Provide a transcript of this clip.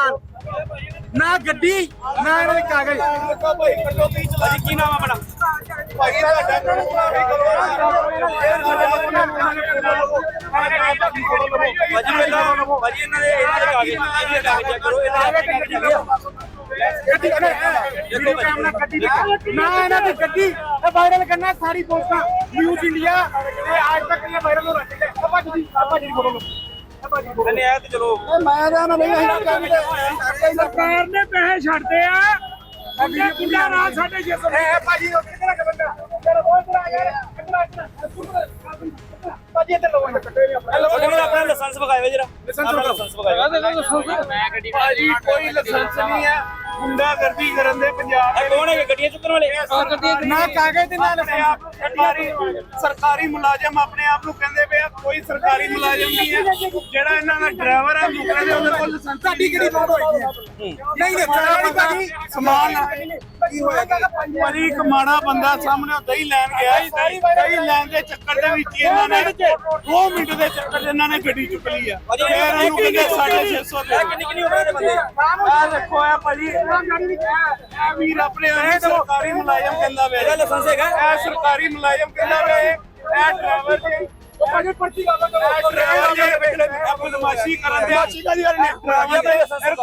ਨਾਲ। ਨਾ ਗੱਡੀ ਨਾ ਇਹਨਾਂ ਦੇ ਕਾਗਜ਼। ਭਾਜੀ ਕੀ ਨਾਮ ਆ ਆਪਣਾ? ਭਾਜੀ ਪਹਿਲਾਂ ਭਾਜੀ ਇਹਨਾਂ ਦੇ ਇਹਨਾਂ ਦੇ ਕਾਗਜ਼। ਇਹਨਾਂ ਦੇ ਕਾਗਜ਼ ਚੈੱਕ ਕਰੋ ਇਹਨਾਂ ਦੇ ਕਾਗਜ਼ ਹੈਗੇ ਆ। ਗੱਡੀ ਵੀਡੀਓ ਕੈਮਰਾ ਗੱਡੀ ਦੀ ਨਾ ਇਹਨਾਂ ਦੀ ਗੱਡੀ। ਇਹ ਵਾਇਰਲ ਕਰਨਾ ਸਾਰੀ ਪੋਸਟਾਂ। ਨਿਊਜ਼ ਇੰਡੀਆ ਤੇ ਅੱਜ ਤੱਕ ਇਹ ਵਾਇਰਲ ਹੋ ਰਹੀ ਹੈ ਆਪਾਂ ਜੀ ਆਪਾਂ ਜੀ ਬੋਲੋ ਆਪਾਂ ਜੀ ਬੋਲੋ। ਕਹਿੰਦੇ ਆ ਤੇ ਚਲੋ ਮੈਂ ਤਾਂ ਨਹੀਂ ਅਸੀਂ ਸਰਕਾਰ ਨੇ ਪੈਸੇ ਛੱਡਦੇ ਆ। ਅੱਗੇ ਕਿੰਨਾ ਰਾਤ ਸਾਡੇ ਜਿਸ ਹੈ ਭਾਜੀ ਉਹ ਕਿਹੜਾ ਬੰਦਾ? ਯਾਰ ਉਹ ਇਧਰ ਆ ਯਾਰ ਕਿੰਨਾ ਕਿੰਨਾ ਭਾਜੀ ਇੱਧਰ ਲੋ ਕੱਟੇ ਨਹੀਂ ਆਪਣਾ। ਕੋਲ ਆਪਣਾ ਲਾਇਸੈਂਸ ਵਿਖਾਇਓ ਜਰਾ। ਲਾਇਸੈਂਸ ਵਿਖਾਇਓ ਭਾਜੀ ਕੋਈ ਲਾਇਸੈਂਸ ਨਹੀਂ ਹੈ। ਗੁੰਡਾਗਰਦੀ ਕਰਨ ਦੇ ਪੰਜਾਬ ਇਹ ਕੌਣ ਹੈਗੇ? ਗੱਡੀਆਂ ਚੁੱਕਣ ਵਾਲੇ? ਨਾ ਕਾਗਜ਼ ਤੇ ਨਾ ਲਾਇਸੈਂਸ ਸਰਕਾਰੀ ਸਰਕਾਰੀ ਮੁਲਾਜ਼ਮ ਆਪਣੇ ਆਪ ਨੂੰ ਕਹਿੰਦੇ ਪਏ ਆ ਕੋਈ ਸਰਕਾਰੀ ਮੁਲਾਜ਼ਮ ਨਹੀਂ ਹੈ। ਜਿਹੜਾ ਇਹਨਾਂ ਦਾ ਡਰਾਈਵਰ ਹੈ ਦੂਸਰੇ ਦੇ ਉਹਦੇ ਕੋਲ ਲਾਇਸੈਂਸ ਸਾਡੀ ਕਿਹੜੀ ਫੋਟੋ ਹੋਈ ਹੈ? ਨਹੀਂ ਨਹੀਂ ਨਹੀਂ ਭਾਜੀ ਸਮਾਨ ਕੀ ਹੋਇਆ ਭਾਜੀ ਇੱਕ ਮਾੜਾ ਬੰਦਾ ਸਾਹਮਣੇ ਉਹ ਦਹੀਂ ਲੈਣ ਗਿਆ ਦਹੀਂ ਲੈਣ ਦੇ ਚੱਕਰ ਦੇ ਵਿੱਚ ਹੀ ਇਹਨਾਂ ਨੇ 2 ਮਿੰਟ ਦੇ ਚੱਕਰ 'ਚ ਇਹਨਾਂ ਨੇ ਗੱਡੀ ਚੁੱਕ ਲਈ ਆ। ਫਿਰ ਇਹਨੂੰ ਕਹਿੰਦੇ 650 ਦੇ। ਇਹ ਕਿੰਨੀ ਕਿੰਨੀ ਉਮਰ ਦੇ? ਬੰਦੇ ਆ ਦੇਖੋ ਆ ਭਾਜੀ ਇਹ ਵੀਰ ਆਪਣੇ ਆਪ ਨੂੰ ਸਰਕਾਰੀ ਮੁਲਾਜ਼ਮ ਕਹਿੰਦਾ ਵੇ ਇਹਦਾ ਲਾਇਸੈਂਸ ਹੈਗਾ? ਇਹ ਸਰਕਾਰੀ ਮੁਲਾਜ਼ਮ ਕਹਿੰਦਾ ਵੇ ਇਹ। ਡਰਾਈਵਰ ਜੀ ਉਹ ਭਾਜੀ ਪਰਚੀ ਲਾ ਦੋ ਇਹ ਡਰਾਈਵਰ ਜੀ ਆਪਣੀ ਨਮਾਸ਼ੀ ਕਰਨ ਦੇ ਮਾਛੀ ਦਾ ਯਾਰ ਨੇ ਡਰਾਈਵਰ ਦੇ